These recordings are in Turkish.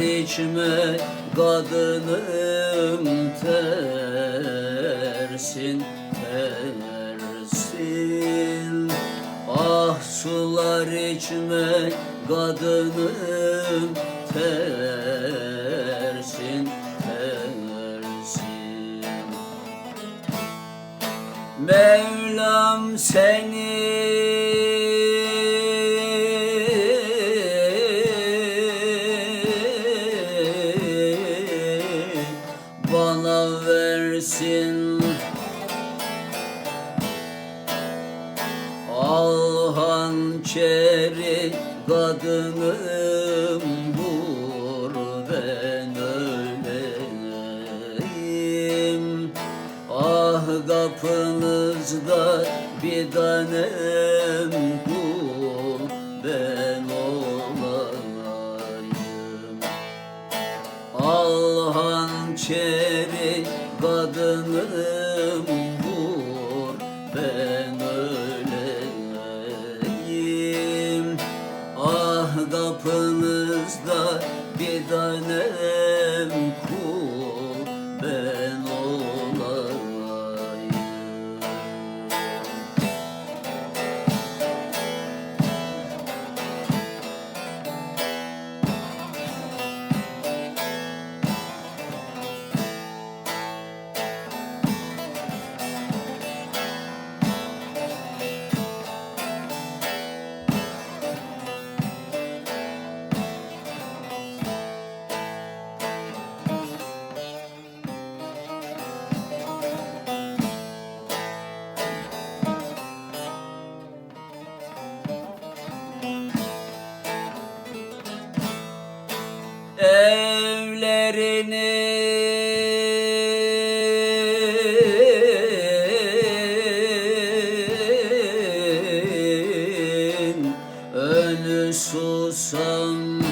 içme kadınım tersin tersin. Ah sular içme kadınım tersin tersin. Mevlam seni bana versin. Al hançeri kadınım vur ben öleyim. Ah kapınızda bir tanem kul ben olayım. Al hançeri kadınım evlerinin önü susam.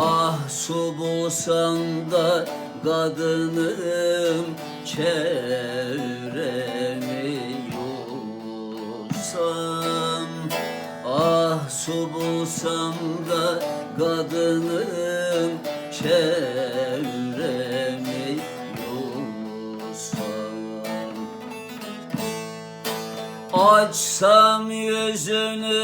Ah da kadınım çevremi yusam Ah su bulsam da kadınım çevremi yusam Açsam yüzünü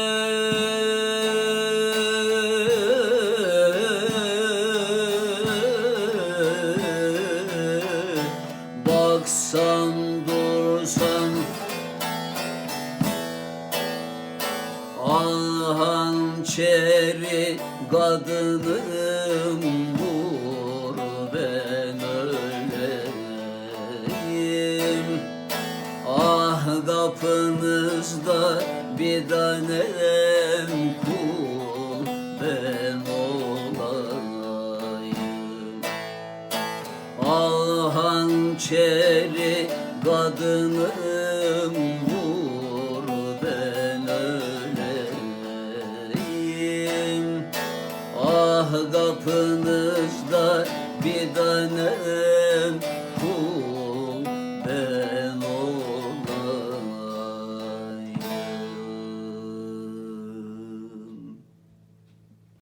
Baksam dursam hançeri kadınım vur ben öleyim. Ah kapınızda bir tanem kul ben olayım. Al hançeri kadınım